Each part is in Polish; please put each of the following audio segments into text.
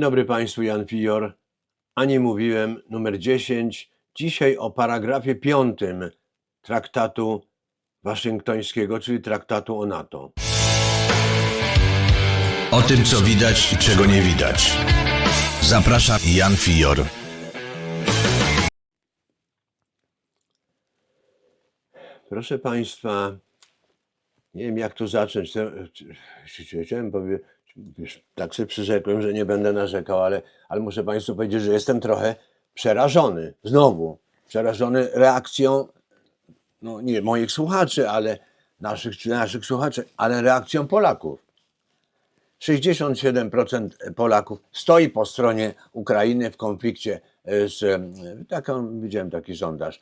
Dzień dobry Państwu, Jan Fior. A nie mówiłem, numer 10. Dzisiaj o paragrafie 5 traktatu waszyngtońskiego, czyli traktatu o NATO. O tym, co widać i czego nie widać. Zapraszam Jan Fior. Proszę Państwa, nie wiem jak tu zacząć. To- czy- Chciałem powiedzieć, wiesz, tak sobie przyrzekłem, że nie będę narzekał, ale, ale muszę Państwu powiedzieć, że jestem trochę przerażony. Znowu, przerażony reakcją, no nie moich słuchaczy, ale naszych, czy naszych słuchaczy, ale reakcją Polaków. 67% Polaków stoi po stronie Ukrainy w konflikcie z, taką, widziałem taki sondaż,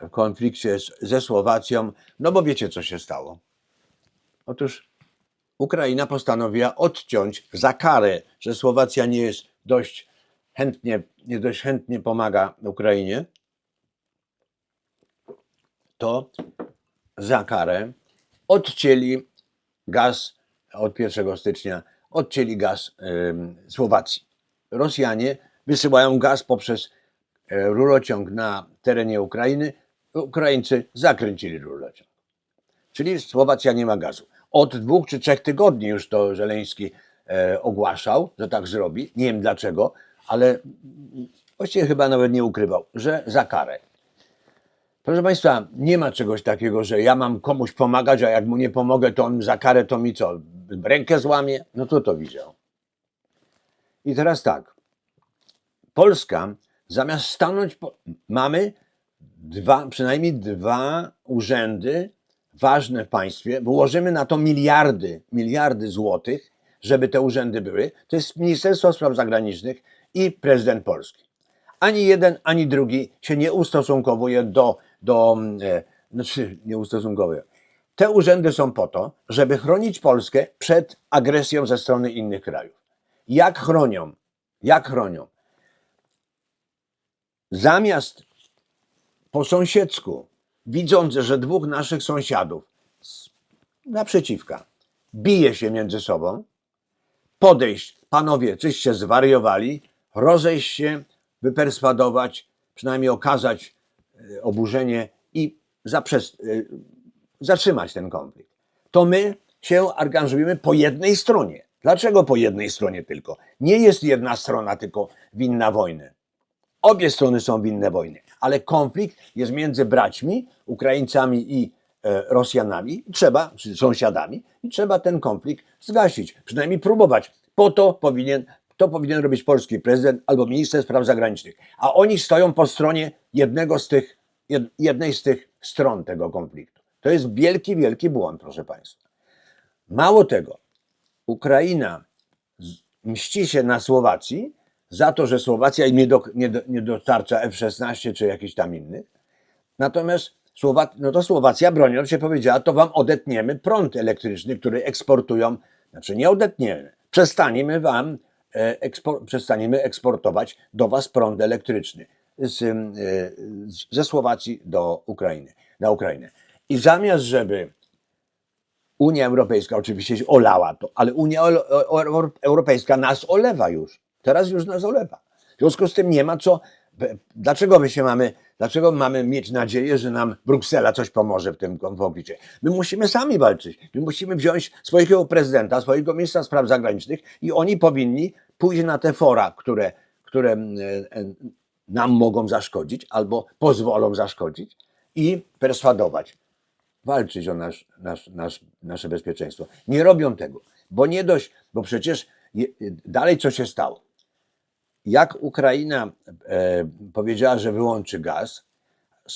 w konflikcie z, ze Słowacją, no bo wiecie co się stało. Otóż Ukraina postanowiła odciąć za karę, że Słowacja nie jest dość chętnie, nie dość chętnie pomaga Ukrainie, to za karę odcięli gaz od 1 stycznia, odcięli gaz em, Słowacji. Rosjanie wysyłają gaz poprzez e, rurociąg na terenie Ukrainy. Ukraińcy zakręcili rurociąg. Czyli Słowacja nie ma gazu. Od dwóch czy trzech tygodni już to Żeleński e, ogłaszał, że tak zrobi. Nie wiem dlaczego, ale właściwie chyba nawet nie ukrywał, że za karę. Proszę Państwa, nie ma czegoś takiego, że ja mam komuś pomagać, a jak mu nie pomogę, to on za karę to mi co? Rękę złamie? No to to widział. I teraz tak. Polska zamiast stanąć, po... mamy dwa, przynajmniej dwa urzędy ważne w państwie, wyłożymy na to miliardy, miliardy złotych, żeby te urzędy były. To jest Ministerstwo Spraw Zagranicznych i prezydent Polski. Ani jeden, ani drugi się nie ustosunkowuje do, do e, znaczy nie ustosunkowuje. Te urzędy są po to, żeby chronić Polskę przed agresją ze strony innych krajów. Jak chronią? Jak chronią? Zamiast po sąsiedzku, widząc, że dwóch naszych sąsiadów naprzeciwka bije się między sobą, podejść, panowie, czyście zwariowali, rozejść się, wyperswadować, przynajmniej okazać e, oburzenie i e, zatrzymać ten konflikt. To my się angażujemy po jednej stronie. Dlaczego po jednej stronie tylko? Nie jest jedna strona tylko winna wojny. Obie strony są winne wojny, ale konflikt jest między braćmi, Ukraińcami i e, Rosjanami, trzeba, czy sąsiadami, i trzeba ten konflikt zgasić, przynajmniej próbować. Po to powinien, to powinien robić polski prezydent albo minister spraw zagranicznych. A oni stoją po stronie jednego z tych, jed, jednej z tych stron tego konfliktu. To jest wielki, wielki błąd, proszę Państwa. Mało tego, Ukraina mści się na Słowacji za to, że Słowacja im nie, do, nie, do, nie dostarcza F-16 czy jakichś tam innych. Natomiast Słowa, no to Słowacja broniąc się powiedziała, to wam odetniemy prąd elektryczny, który eksportują, znaczy nie odetniemy, przestaniemy wam e, ekspor, przestaniemy eksportować do was prąd elektryczny z, e, z, ze Słowacji do Ukrainy, na Ukrainę. I zamiast, żeby Unia Europejska oczywiście olała to, ale Unia Europejska nas olewa już. Teraz już nas olewa. W związku z tym nie ma co. Dlaczego my się mamy, dlaczego mamy mieć nadzieję, że nam Bruksela coś pomoże w tym konflikcie? My musimy sami walczyć. My musimy wziąć swojego prezydenta, swojego ministra spraw zagranicznych i oni powinni pójść na te fora, które, które e, e, nam mogą zaszkodzić albo pozwolą zaszkodzić i perswadować walczyć o nasz, nasz, nasz, nasze bezpieczeństwo. Nie robią tego, bo nie dość, bo przecież dalej co się stało? Jak Ukraina e, powiedziała, że wyłączy gaz,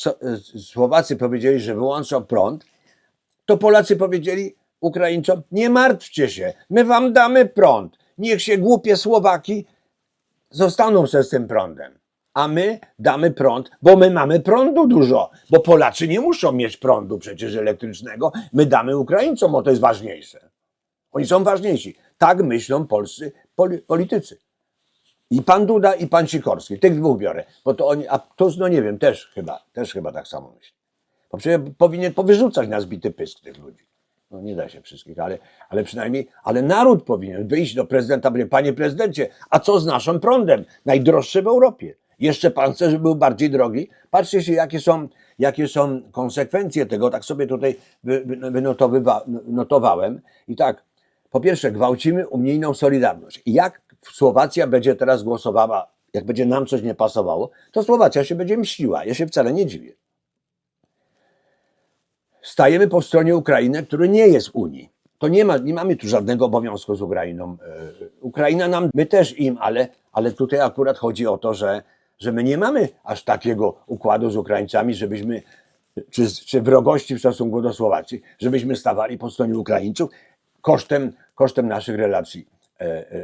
e, Słowacy powiedzieli, że wyłączą prąd, to Polacy powiedzieli Ukraińcom, nie martwcie się, my wam damy prąd. Niech się głupie Słowaki zostaną se z tym prądem. A my damy prąd, bo my mamy prądu dużo, bo Polacy nie muszą mieć prądu przecież elektrycznego. My damy Ukraińcom, bo to jest ważniejsze. Oni są ważniejsi. Tak myślą polscy poli- politycy. I pan Duda, i pan Sikorski. Tych dwóch biorę. Bo to oni, a Tusk, no nie wiem, też chyba, też chyba tak samo myśli. Bo przecież powinien powyrzucać na zbity pysk tych ludzi. No nie da się wszystkich, ale, ale przynajmniej, ale naród powinien wyjść do prezydenta, powiedzieć, panie prezydencie, a co z naszym prądem? Najdroższy w Europie. Jeszcze pan chce, żeby był bardziej drogi? Patrzcie się, jakie są, jakie są konsekwencje tego. Tak sobie tutaj wy- wy- wynotowywa- notowałem. I tak, po pierwsze, gwałcimy unijną solidarność. Jak Słowacja będzie teraz głosowała, jak będzie nam coś nie pasowało, to Słowacja się będzie mściła. Ja się wcale nie dziwię. Stajemy po stronie Ukrainy, który nie jest w Unii. To nie, ma, nie mamy tu żadnego obowiązku z Ukrainą. E, Ukraina nam, my też im, ale, ale tutaj akurat chodzi o to, że, że my nie mamy aż takiego układu z Ukraińcami, żebyśmy, czy, czy wrogości w stosunku do Słowacji, żebyśmy stawali po stronie Ukraińców kosztem, kosztem naszych relacji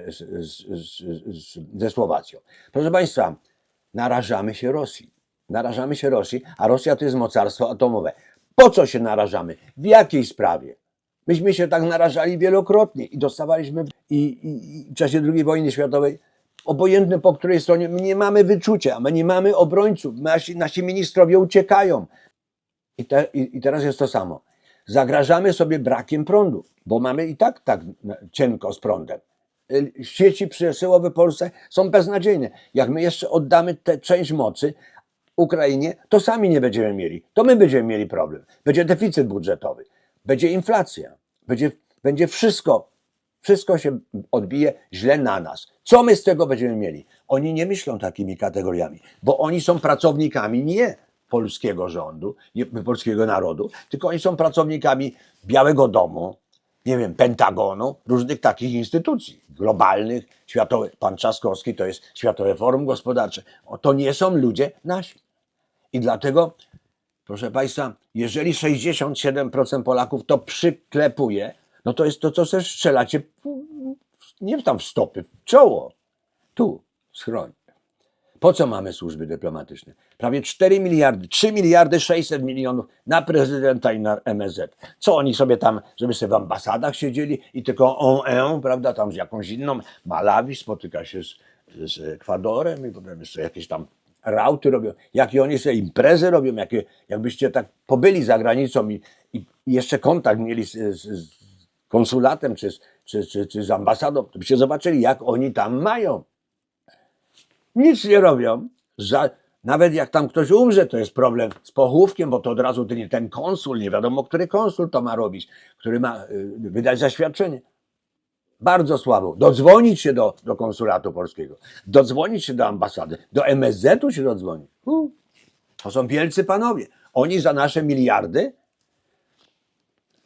z, z, z, z, ze Słowacją. Proszę Państwa, narażamy się Rosji. Narażamy się Rosji, a Rosja to jest mocarstwo atomowe. Po co się narażamy? W jakiej sprawie? Myśmy się tak narażali wielokrotnie i dostawaliśmy i, i, i w czasie II wojny światowej, obojętne po której stronie, my nie mamy wyczucia, my nie mamy obrońców, nasi, nasi ministrowie uciekają. I, te, i, I teraz jest to samo. Zagrażamy sobie brakiem prądu, bo mamy i tak tak cienko z prądem. Y, Sieci przesyłowe Polsce są beznadziejne. Jak my jeszcze oddamy tę część mocy Ukrainie, to sami nie będziemy mieli. To my będziemy mieli problem. Będzie deficyt budżetowy, będzie inflacja, będzie, będzie wszystko, wszystko się odbije źle na nas. Co my z tego będziemy mieli? Oni nie myślą takimi kategoriami, bo oni są pracownikami nie polskiego rządu, nie polskiego narodu, tylko oni są pracownikami Białego Domu, nie wiem, Pentagonu, różnych takich instytucji globalnych, światowych. Pan Trzaskowski to jest Światowe Forum Gospodarcze. O, to nie są ludzie nasi. I dlatego, proszę Państwa, jeżeli 67% Polaków to przyklepuje, no to jest to, co też strzelacie nie tam w stopy, w czoło, tu, w schronie. Po co mamy służby dyplomatyczne? Prawie 4 miliardy, 3 miliardy 600 milionów na prezydenta i na MSZ. Co oni sobie tam, żeby sobie w ambasadach siedzieli i tylko on, en, prawda, tam z jakąś inną Malawi spotyka się z, z Ekwadorem i potem jeszcze jakieś tam rauty robią, jakie oni sobie imprezy robią, jakie, jakbyście tak pobyli za granicą i, i jeszcze kontakt mieli z, z, z konsulatem czy, czy, czy, czy z ambasadą, to byście zobaczyli, jak oni tam mają nic nie robią. Nawet jak tam ktoś umrze, to jest problem z pochówkiem, bo to od razu ten, konsul, nie wiadomo, który konsul to ma robić, który ma y, wydać zaświadczenie. Bardzo słabo. Dodzwonić się do, do konsulatu polskiego, dodzwonić się do ambasady, do MSZ-u się dodzwonić. To są wielcy panowie. Oni za nasze miliardy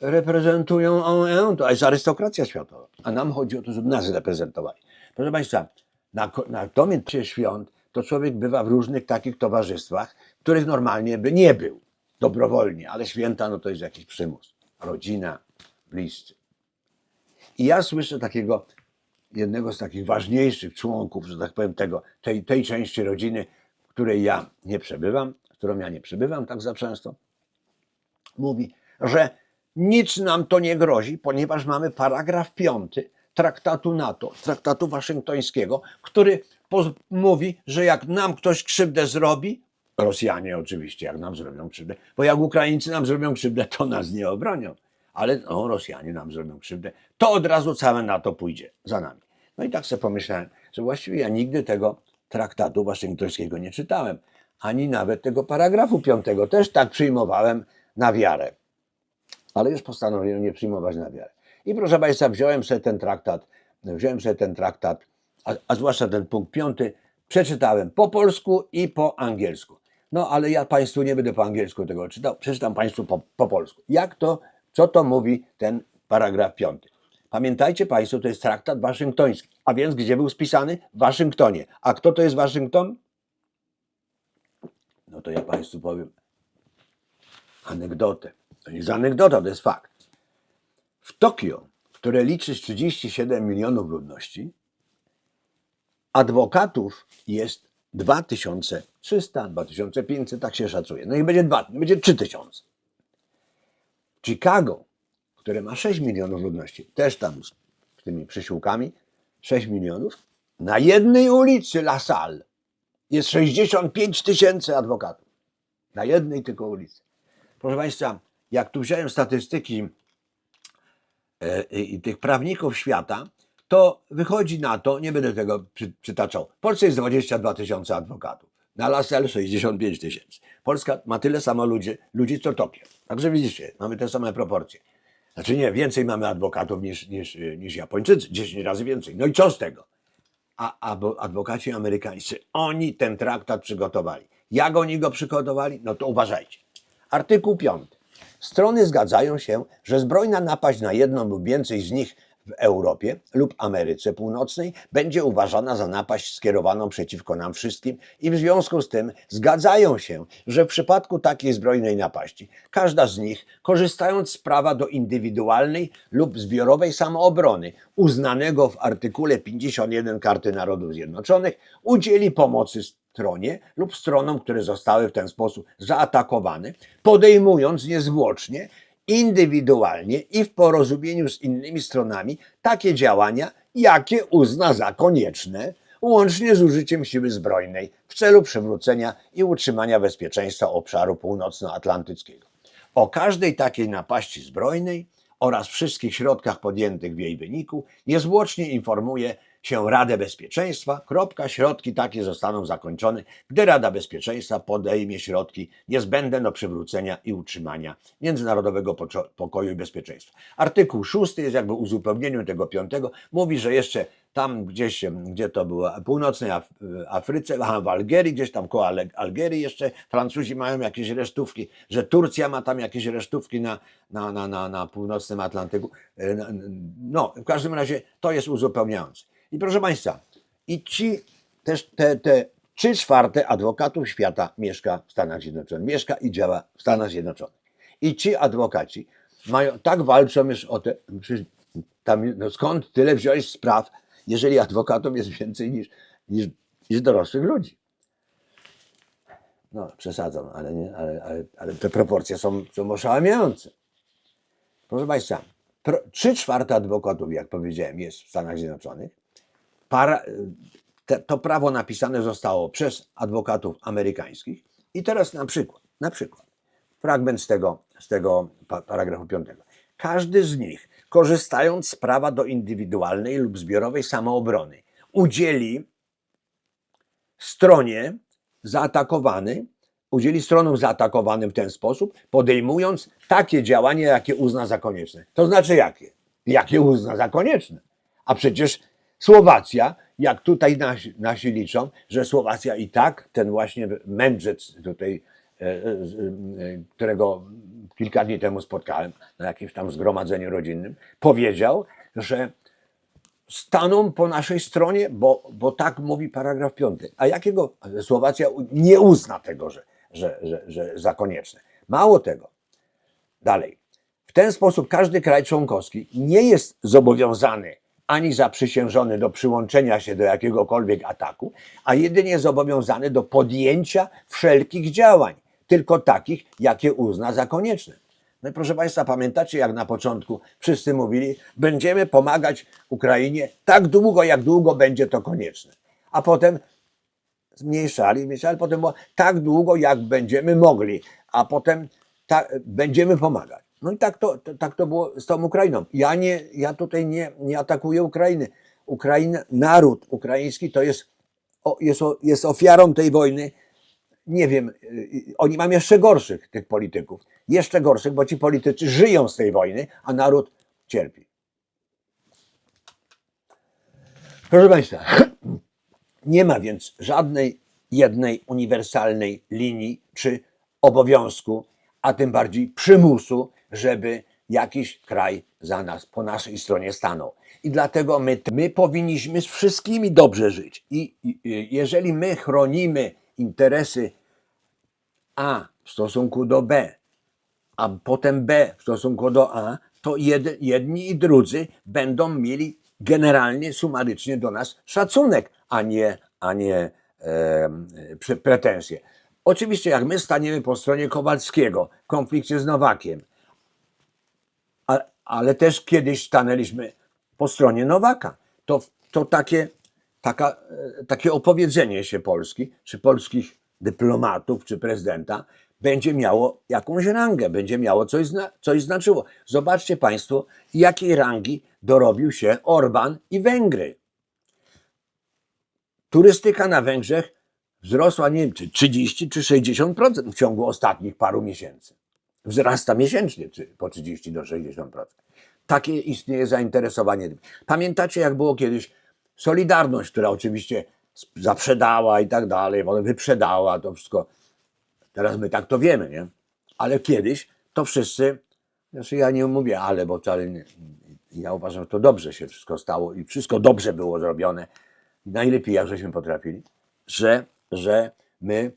reprezentują ONU, to jest arystokracja światowa. A nam chodzi o to, żeby nas reprezentowali. Proszę Państwa, na, na domiecie świąt to człowiek bywa w różnych takich towarzystwach, których normalnie by nie był dobrowolnie, ale święta no to jest jakiś przymus. Rodzina, bliscy. I ja słyszę takiego jednego z takich ważniejszych członków, że tak powiem, tego, tej, tej części rodziny, w której ja nie przebywam, w którą ja nie przebywam tak za często, mówi, że nic nam to nie grozi, ponieważ mamy paragraf piąty traktatu NATO, traktatu waszyngtońskiego, który mówi, że jak nam ktoś krzywdę zrobi, Rosjanie oczywiście, jak nam zrobią krzywdę, bo jak Ukraińcy nam zrobią krzywdę, to nas nie obronią, ale no, Rosjanie nam zrobią krzywdę, to od razu całe NATO pójdzie za nami. No i tak sobie pomyślałem, że właściwie ja nigdy tego traktatu waszyngtońskiego nie czytałem, ani nawet tego paragrafu piątego. Też tak przyjmowałem na wiarę ale już postanowiłem nie przyjmować na wiarę. I proszę Państwa, wziąłem sobie ten traktat, wziąłem sobie ten traktat, a, a zwłaszcza ten punkt piąty, przeczytałem po polsku i po angielsku. No ale ja Państwu nie będę po angielsku tego czytał, przeczytam Państwu po, po polsku. Jak to, co to mówi ten paragraf piąty? Pamiętajcie Państwo, to jest traktat waszyngtoński, a więc gdzie był spisany? W Waszyngtonie. A kto to jest Waszyngton? No to ja Państwu powiem anegdotę. To nie jest anegdota, to jest fakt. W Tokio, które liczy 37 milionów ludności, adwokatów jest 2300, 2500, tak się szacuje. No i będzie dwa, będzie 3000. W Chicago, które ma 6 milionów ludności, też tam z tymi przysiłkami, 6 milionów, na jednej ulicy La Salle jest 65 tysięcy adwokatów. Na jednej tylko ulicy. Proszę Państwa, jak tu wziąłem statystyki i tych prawników świata, to wychodzi na to, nie będę tego przy, przytaczał, w Polsce jest 22 tysiące adwokatów, na Lasel 65 tysięcy. Polska ma tyle samo ludzi, ludzi co Tokio. Także widzicie, mamy te same proporcje. Znaczy nie, więcej mamy adwokatów niż, niż, niż Japończycy, 10 razy więcej. No i co z tego? A, a adwokaci amerykańscy, oni ten traktat przygotowali. Jak oni go przygotowali? No to uważajcie. Artykuł 5. Strony zgadzają się, że zbrojna napaść na jedną lub więcej z nich w Europie lub Ameryce Północnej będzie uważana za napaść skierowaną przeciwko nam wszystkim i w związku z tym zgadzają się, że w przypadku takiej zbrojnej napaści każda z nich, korzystając z prawa do indywidualnej lub zbiorowej samoobrony uznanego w artykule 51 Karty Narodów Zjednoczonych, udzieli pomocy stronie lub stronom, które zostały w ten sposób zaatakowane, podejmując niezwłocznie indywidualnie i w porozumieniu z innymi stronami takie działania, jakie uzna za konieczne, łącznie z użyciem siły zbrojnej w celu przywrócenia i utrzymania bezpieczeństwa obszaru północnoatlantyckiego. O każdej takiej napaści zbrojnej oraz wszystkich środkach podjętych w jej wyniku niezwłocznie informuje się Radę Bezpieczeństwa. Kropka, środki takie zostaną zakończone, gdy Rada Bezpieczeństwa podejmie środki niezbędne do przywrócenia i utrzymania międzynarodowego pokoju i bezpieczeństwa. Artykuł 6 jest jakby uzupełnieniem tego piątego. Mówi, że jeszcze tam gdzieś, gdzie to było, północnej Af- Afryce, aha, w Algierii, gdzieś tam koło Algierii jeszcze Francuzi mają jakieś resztówki, że Turcja ma tam jakieś resztówki na, na, na, na, na północnym Atlantyku. E, No, w każdym razie to jest uzupełniające. I proszę Państwa, i ci też te, te trzy czwarte adwokatów świata mieszka w Stanach Zjednoczonych, mieszka i działa w Stanach Zjednoczonych. I ci adwokaci mają, tak walczą już o te, tam, no skąd tyle wziąć spraw, jeżeli adwokatów jest więcej niż, niż, niż dorosłych ludzi. No, przesadzam, ale, nie, ale, ale, ale te proporcje są, są oszałamiające. Proszę Państwa, trzy czwarte adwokatów, jak powiedziałem, jest w Stanach Zjednoczonych. Para, te, to prawo napisane zostało przez adwokatów amerykańskich. I teraz na przykład, na przykład, fragment z tego, z tego pa, paragrafu 5. Każdy z nich, korzystając z prawa do indywidualnej lub zbiorowej samoobrony, udzieli stronie zaatakowany, udzieli stronom zaatakowanym w ten sposób, podejmując takie działania, jakie uzna za konieczne. To znaczy jakie? Jakie uzna za konieczne. A przecież Słowacja, jak tutaj nasi, nasi liczą, że Słowacja i tak, ten właśnie mędrzec tutaj, e, e, e, którego kilka dni temu spotkałem na jakimś tam zgromadzeniu rodzinnym, powiedział, że staną po naszej stronie, bo, bo tak mówi paragraf 5. A jakiego Słowacja nie uzna tego, że, że, że, że za konieczne. Mało tego. Dalej. W ten sposób każdy kraj członkowski nie jest zobowiązany ani zaprzysiężony do przyłączenia się do jakiegokolwiek ataku, a jedynie zobowiązany do podjęcia wszelkich działań, tylko takich, jakie uzna za konieczne. No i proszę Państwa, pamiętacie, jak na początku wszyscy mówili, będziemy pomagać Ukrainie tak długo, jak długo będzie to konieczne. A potem zmniejszali, zmniejszali, potem było tak długo, jak będziemy mogli, a potem tak, będziemy pomagać. No i tak to, to, tak to było z tą Ukrainą. Ja, nie, ja tutaj nie, nie atakuję Ukrainy. Ukraina, naród ukraiński to jest, o, jest, o, jest ofiarą tej wojny. Nie wiem, y, oni mają jeszcze gorszych, tych polityków. Jeszcze gorszych, bo ci politycy żyją z tej wojny, a naród cierpi. Proszę Państwa, nie ma więc żadnej jednej uniwersalnej linii czy obowiązku, a tym bardziej przymusu, żeby jakiś kraj za nas, po naszej stronie stanął. I dlatego my, my powinniśmy z wszystkimi dobrze żyć. I, i jeżeli my chronimy interesy A w stosunku do B, a potem B w stosunku do A, to jed, jedni i drudzy będą mieli generalnie, sumarycznie do nas szacunek, a nie, a nie e, pre- pretensje. Oczywiście, jak my staniemy po stronie Kowalskiego w konflikcie z Nowakiem, ale też kiedyś stanęliśmy po stronie Nowaka, to, to takie, taka, e, takie opowiedzenie się Polski, czy polskich dyplomatów czy prezydenta będzie miało jakąś rangę, będzie miało coś, zna, coś znaczyło. Zobaczcie Państwo, jakiej rangi dorobił się Orban i Węgry. Turystyka na Węgrzech wzrosła, nie wiem, czy 30 czy 60% w ciągu ostatnich paru miesięcy. Wzrasta miesięcznie po 30 do 60%. Takie istnieje zainteresowanie. tym. Pamiętacie, jak było kiedyś Solidarność, która oczywiście zaprzedała i tak dalej, potem wyprzedała to wszystko. Teraz my tak to wiemy, nie? Ale kiedyś to wszyscy, znaczy ja nie mówię ale, bo wcale nie, ja uważam, że to dobrze się wszystko stało i wszystko dobrze było zrobione. Najlepiej, jak żeśmy potrafili, że, że my,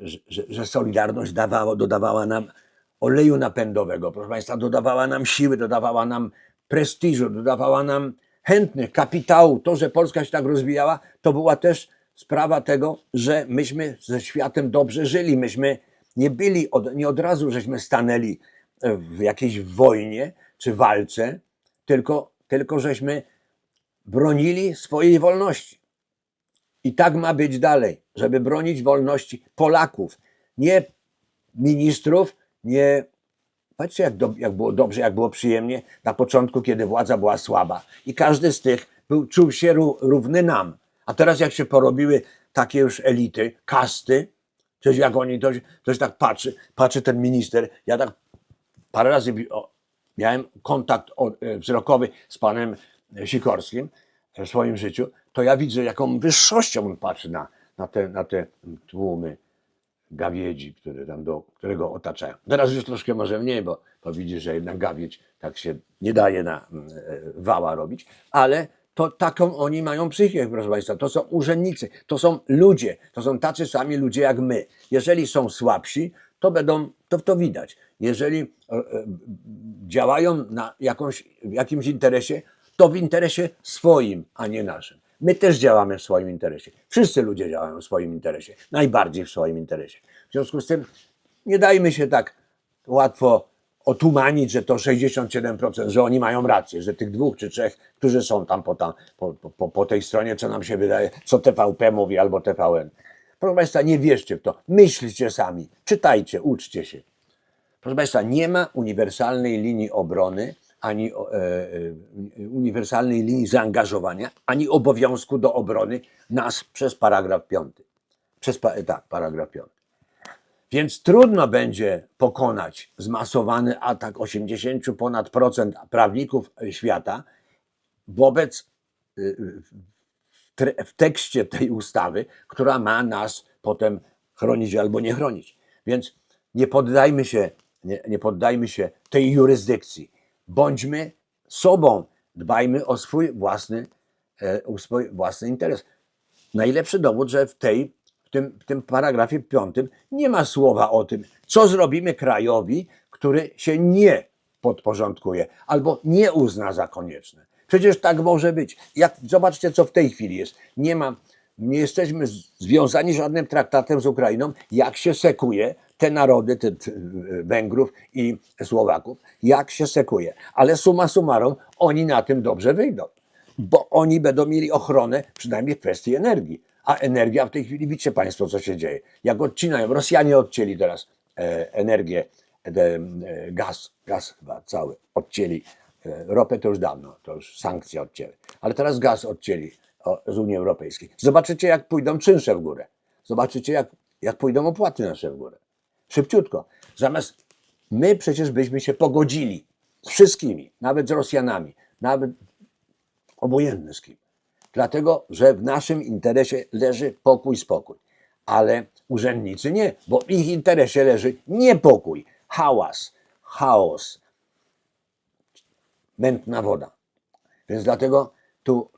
że, że, że Solidarność dawała, dodawała nam oleju napędowego, proszę Państwa, dodawała nam siły, dodawała nam prestiżu, dodawała nam chętnych, kapitału. To, że Polska się tak rozwijała, to była też sprawa tego, że myśmy ze światem dobrze żyli. Myśmy nie byli, od, nie od razu żeśmy stanęli e, w jakiejś wojnie czy walce, tylko, tylko żeśmy bronili swojej wolności. I tak ma być dalej, żeby bronić wolności Polaków, nie ministrów, nie. Patrzcie, jak, do, jak było dobrze, jak było przyjemnie na początku, kiedy władza była słaba. I każdy z tych był, czuł się ró, równy nam. A teraz, jak się porobiły takie już elity, kasty, coś jak oni, to się tak patrzy, patrzy ten minister. Ja tak parę razy miałem kontakt e, wzrokowy z panem Sikorskim w swoim życiu, to ja widzę, jaką wyższością on patrzy na, na, te, na te tłumy gawiedzi, które tam do, które go otaczają. Teraz już troszkę może mniej, bo, bo że jednak gawiedź tak się nie daje na mm, e, wała robić, ale to taką oni mają psychikę, proszę Państwa. To są urzędnicy, to są ludzie, to są tacy sami ludzie jak my. Jeżeli są słabsi, to będą, to, to widać. Jeżeli e, e, działają na jakąś, w jakimś interesie, to w interesie swoim, a nie naszym. My też działamy w swoim interesie. Wszyscy ludzie działają w swoim interesie. Najbardziej w swoim interesie. W związku z tym nie dajmy się tak łatwo otumanić, że to 67%, że oni mają rację, że tych dwóch czy trzech, którzy są tam po, tam, po, po, po tej stronie, co nam się wydaje, co TVP mówi albo TVN. Proszę Państwa, nie wierzcie w to. Myślcie sami, czytajcie, uczcie się. Proszę Państwa, nie ma uniwersalnej linii obrony, ani e, e, uniwersalnej linii zaangażowania, ani obowiązku do obrony nas przez paragraf 5. Przez, tak, paragraf 5. Więc trudno będzie pokonać zmasowany atak 80 ponad procent prawników świata wobec tre- w tekście tej ustawy, która ma nas potem chronić albo nie chronić. Więc nie poddajmy się, nie, nie poddajmy się tej jurysdykcji. Bądźmy sobą, dbajmy o swój własny, e, o swój własny interes. Najlepszy dowód, że w, tej, w, tym, w tym paragrafie piątym nie ma słowa o tym, co zrobimy krajowi, który się nie podporządkuje albo nie uzna za konieczne. Przecież tak może być. Jak, zobaczcie, co w tej chwili jest. Nie ma, nie jesteśmy związani żadnym traktatem z Ukrainą, jak się sekuje te narody, te, Węgrów i Słowaków, jak się sekuje. Ale summa summarum, oni na tym dobrze wyjdą, bo oni będą mieli ochronę przynajmniej w kwestii energii. A energia w tej chwili, widzicie Państwo, co się dzieje. Jak odcinają, Rosjanie odcięli teraz e, energię, e, gaz, gaz chyba cały odcięli. E, ropę to już dawno, to już sankcje odcięły. Ale teraz gaz odcięli z Unii Europejskiej. Zobaczycie, jak pójdą czynsze w górę. Zobaczycie, jak, jak pójdą opłaty nasze w górę. Szybciutko. Zamiast my przecież byśmy się pogodzili z wszystkimi, nawet z Rosjanami, nawet obojętny z kim. Dlatego, że w naszym interesie leży pokój, spokój. Ale urzędnicy nie, bo w ich interesie leży niepokój, hałas, chaos, mętna woda. Więc dlatego tu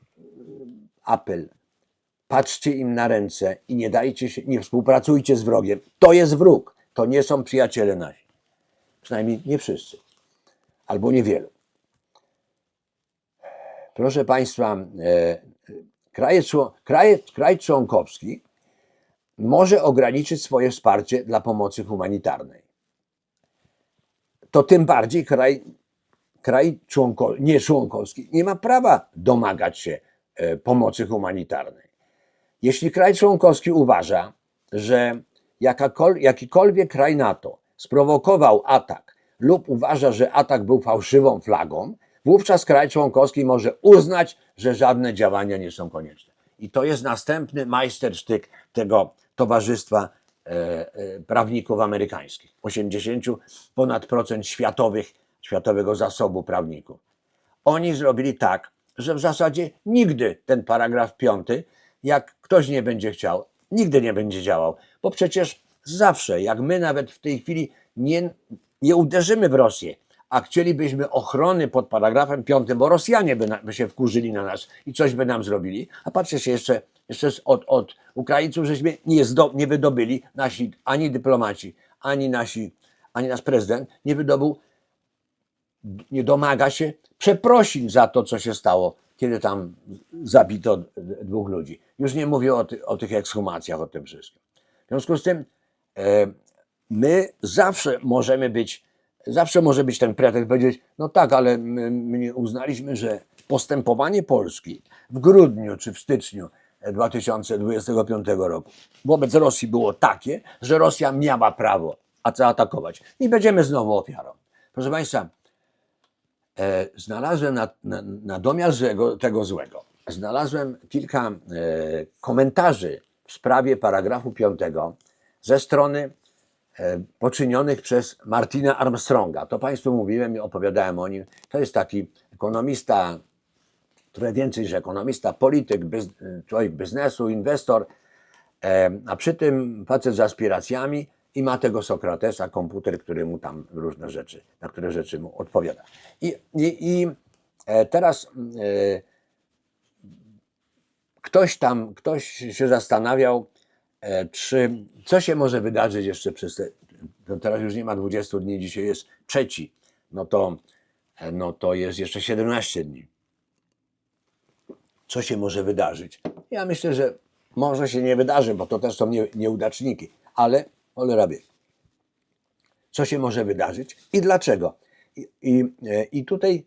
apel. Patrzcie im na ręce i nie dajcie się, nie współpracujcie z wrogiem. To jest wróg, to nie są przyjaciele nasi. Przynajmniej nie wszyscy, albo niewielu. Proszę Państwa, e, kraje, kraje, kraj członkowski może ograniczyć swoje wsparcie dla pomocy humanitarnej. To tym bardziej kraj, kraj członko, nie członkowski nie ma prawa domagać się pomocy humanitarnej. Jeśli kraj członkowski uważa, że jakikolwiek kraj NATO sprowokował atak lub uważa, że atak był fałszywą flagą, wówczas kraj członkowski może uznać, że żadne działania nie są konieczne. I to jest następny majstersztyk tego Towarzystwa e, e, Prawników Amerykańskich. 80 ponad procent światowych, światowego zasobu prawników. Oni zrobili tak, że w zasadzie nigdy ten paragraf piąty, jak ktoś nie będzie chciał, nigdy nie będzie działał. Bo przecież zawsze, jak my nawet w tej chwili nie, nie uderzymy w Rosję, a chcielibyśmy ochrony pod paragrafem piątym, bo Rosjanie by, na, by się wkurzyli na nas i coś by nam zrobili, a patrzcie się jeszcze, jeszcze od, od Ukraińców, żeśmy nie, zdo, nie wydobyli, nasi ani dyplomaci, ani nasi, ani nasz prezydent nie wydobył nie domaga się przeprosin za to, co się stało, kiedy tam zabito dwóch ludzi. Już nie mówię o, ty, o tych ekshumacjach, o tym wszystkim. W związku z tym e, my zawsze możemy być, zawsze może być ten pretekst powiedzieć, no tak, ale my, my uznaliśmy, że postępowanie Polski w grudniu czy w styczniu 2025 roku wobec Rosji było takie, że Rosja miała prawo zaatakować i będziemy znowu ofiarą. Proszę Państwa, e, znalazłem na, na, na domiar tego, tego złego, znalazłem kilka e, komentarzy w sprawie paragrafu 5 ze strony e, poczynionych przez Martina Armstronga. To Państwu mówiłem i opowiadałem o nim. To jest taki ekonomista, trochę więcej, że ekonomista, polityk, człowiek biznesu, inwestor, E, a przy tym facet z aspiracjami i ma tego Sokratesa, komputer, który mu tam różne rzeczy, na które rzeczy mu odpowiada. I, i, i e, teraz e, ktoś tam, ktoś się zastanawiał, e, czy co się może wydarzyć jeszcze przez te, to teraz już nie ma 20 dni, dzisiaj jest trzeci, no to, no to jest jeszcze 17 dni co się może wydarzyć. Ja myślę, że może się nie wydarzy, bo to też są nie, nieudaczniki, ale cholera wie. Co się może wydarzyć i dlaczego? I, i, e, I tutaj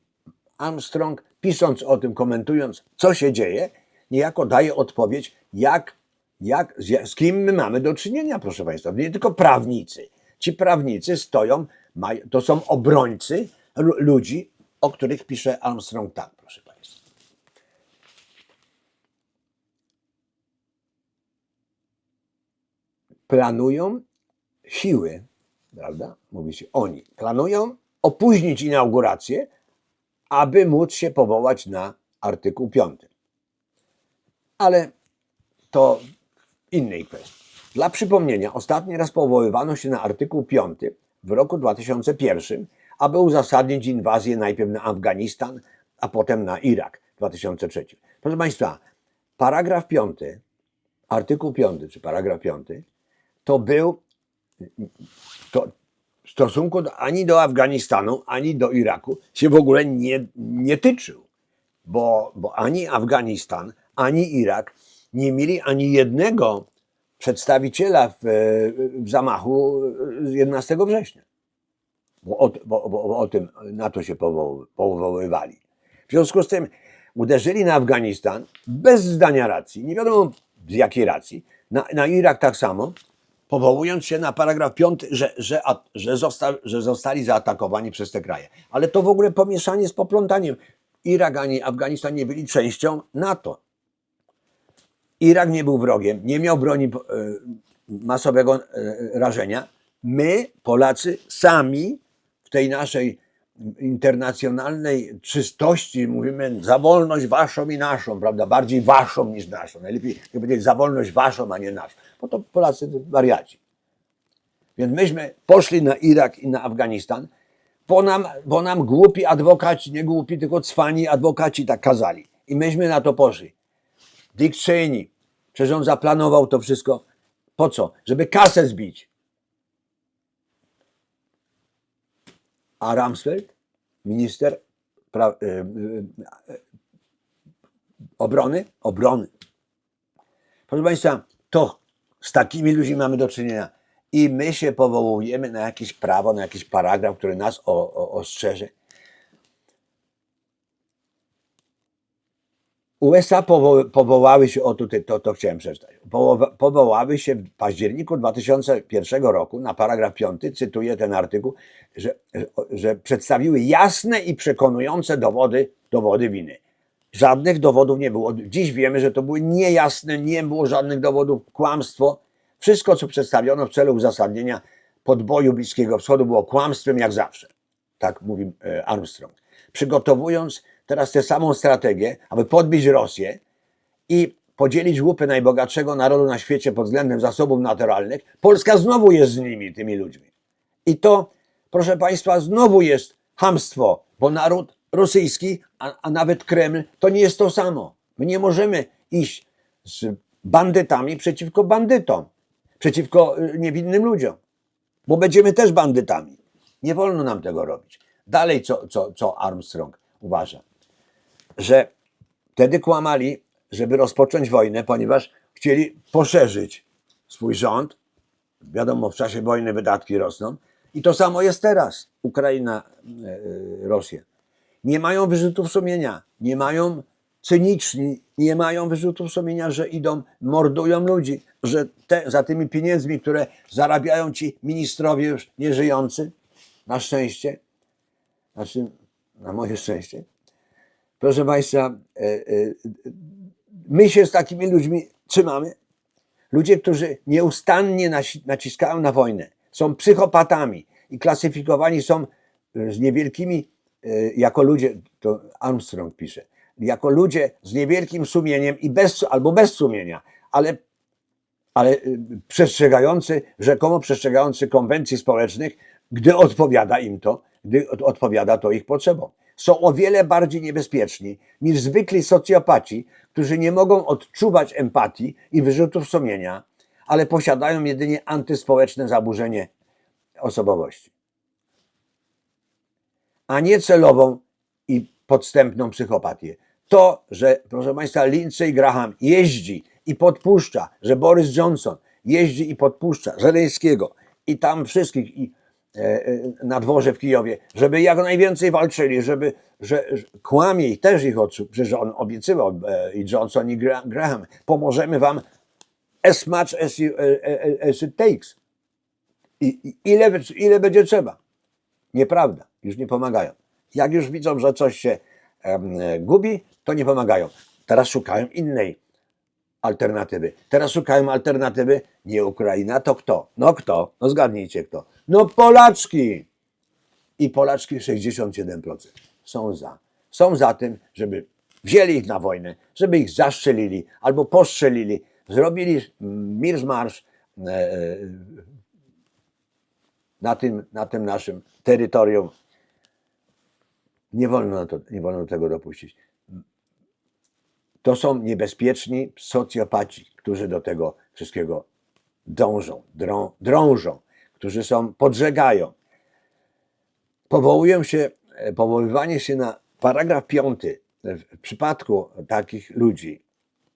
Armstrong, pisząc o tym, komentując, co się dzieje, niejako daje odpowiedź, jak, jak, z, z kim my mamy do czynienia, proszę Państwa. Nie tylko prawnicy. Ci prawnicy stoją, to są obrońcy lu- ludzi, o których pisze Armstrong tak, proszę Państwa. planują siły, prawda? Mówi się oni, planują opóźnić inaugurację, aby móc się powołać na artykuł 5. Ale to innej kwestii. Dla przypomnienia, ostatni raz powoływano się na artykuł 5 w roku 2001, aby uzasadnić inwazję najpierw na Afganistan, a potem na Irak w 2003. Proszę Państwa, paragraf 5, artykuł 5 czy paragraf 5 to był to w stosunku do, ani do Afganistanu, ani do Iraku się w ogóle nie, nie tyczył. Bo, bo ani Afganistan, ani Irak nie mieli ani jednego przedstawiciela w, w zamachu z 11 września. Bo o, bo, bo, o tym na to się powoł, powoływali. W związku z tym uderzyli na Afganistan bez zdania racji, nie wiadomo z jakiej racji, na, na Irak tak samo, powołując się na paragraf 5, że, że, że, zosta, że zostali zaatakowani przez te kraje. Ale to w ogóle pomieszanie z poplątaniem. Irak ani Afganistan nie byli częścią NATO. Irak nie był wrogiem, nie miał broni e, masowego e, rażenia. My, Polacy, sami w tej naszej internacjonalnej czystości mówimy za wolność waszą i naszą, prawda? Bardziej waszą niż naszą. Najlepiej powiedzieć za wolność waszą, a nie naszą. Bo to Polacy wariaci. Więc myśmy poszli na Irak i na Afganistan, bo nam, bo nam głupi adwokaci, nie głupi, tylko cwani adwokaci tak kazali. I myśmy na to poszli. Dick Cheney, przecież on zaplanował to wszystko. Po co? Żeby kasę zbić. A Rumsfeld, minister pra, y, y, y, obrony, obrony. Proszę Państwa, to z takimi ludźmi mamy do czynienia. I my się powołujemy na jakieś prawo, na jakiś paragraf, który nas o, o, ostrzeże. USA powo- powołały się, o tutaj to, to chciałem przeczytać, powoła- powołały się w październiku 2001 roku na paragraf 5, cytuję ten artykuł, że, że przedstawiły jasne i przekonujące dowody, dowody winy. Żadnych dowodów nie było. Dziś wiemy, że to były niejasne, nie było żadnych dowodów, kłamstwo. Wszystko, co przedstawiono w celu uzasadnienia podboju Bliskiego Wschodu, było kłamstwem jak zawsze. Tak mówi e, Armstrong. Przygotowując teraz tę samą strategię, aby podbić Rosję i podzielić łupy najbogatszego narodu na świecie pod względem zasobów naturalnych, Polska znowu jest z nimi, tymi ludźmi. I to, proszę Państwa, znowu jest hamstwo, bo naród rosyjski, a, a nawet Kreml, to nie jest to samo. My nie możemy iść z bandytami przeciwko bandytom, przeciwko y, niewinnym ludziom, bo będziemy też bandytami. Nie wolno nam tego robić. Dalej, co, co, co Armstrong uważa, że wtedy kłamali, żeby rozpocząć wojnę, ponieważ chcieli poszerzyć swój rząd, Wiadomo, w czasie wojny wydatki rosną. I to samo jest teraz. Ukraina, e, e, Rosja. Nie mają wyrzutów sumienia. Nie mają cyniczni, nie mają wyrzutów sumienia, że idą, mordują ludzi, że te, za tymi pieniędzmi, które zarabiają ci ministrowie już nieżyjący, na szczęście, znaczy na moje szczęście, proszę Państwa, e, e, my się z takimi ludźmi trzymamy, Ludzie, którzy nieustannie naciskają na wojnę, są psychopatami i klasyfikowani są e, z niewielkimi, jako ludzie, to Armstrong pisze, jako ludzie z niewielkim sumieniem i bez, albo bez sumienia, ale, ale przestrzegający, rzekomo przestrzegający konwencji społecznych, gdy odpowiada im to, gdy od- odpowiada to ich potrzebom. Są o wiele bardziej niebezpieczni niż zwykli socjopaci, którzy nie mogą odczuwać empatii i wyrzutów sumienia, ale posiadają jedynie antyspołeczne zaburzenie osobowości, a nie celową i podstępną psychopatię. To, że, proszę Państwa, Lindsey Graham jeździ i podpuszcza, że Boris Johnson jeździ i podpuszcza Żeleńskiego i tam wszystkich i na dworze w Kijowie, żeby jak najwięcej walczyli, żeby, że, że kłamie też ich odczuł, przecież on obiecywał e, i Johnson i Gra- Graham, pomożemy wam as much as, you, e, e, as it takes. I, ile, ile będzie trzeba. Nieprawda, już nie pomagają. Jak już widzą, że coś się e, gubi, to nie pomagają. Teraz szukają innej alternatywy. Teraz szukają alternatywy nie Ukraina, to kto? No kto? No zgadnijcie kto. No Polaczki! I Polaczki 67% są za. Są za tym, żeby wzięli ich na wojnę, żeby ich zastrzelili albo postrzelili, zrobili mirz-marsz e, na tym, na tym naszym terytorium. Nie wolno, to, nie wolno tego dopuścić. To są niebezpieczni socjopaci, którzy do tego wszystkiego dążą, drą, drążą, którzy są, podżegają. Powołują się, e, powoływanie się na paragraf piąty w przypadku takich ludzi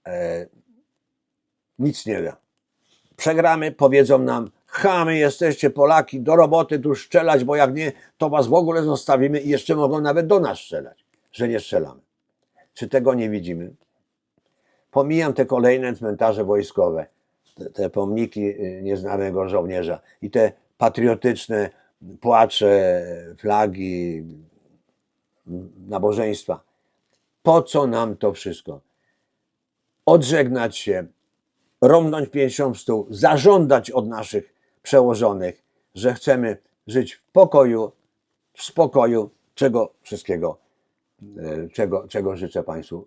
e, nic nie da. Przegramy, powiedzą nam, chamy jesteście Polaki, do roboty tu strzelać, bo jak nie, to was w ogóle zostawimy i jeszcze mogą nawet do nas strzelać, że nie strzelamy. Czy tego nie widzimy? Pomijam te kolejne cmentarze wojskowe, te, pomniki y, nieznanego żołnierza i te patriotyczne płacze, flagi, nabożeństwa. Po co nam to wszystko? Odżegnać się, rąbnąć pięścią w stół, zażądać od naszych przełożonych, że chcemy żyć w pokoju, w spokoju, czego wszystkiego, e, czego, czego życzę Państwu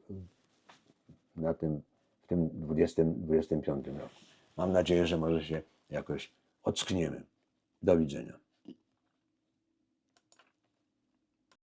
na tym, w tym 20, 25 roku. Mam nadzieję, że może się jakoś ockniemy. Do widzenia.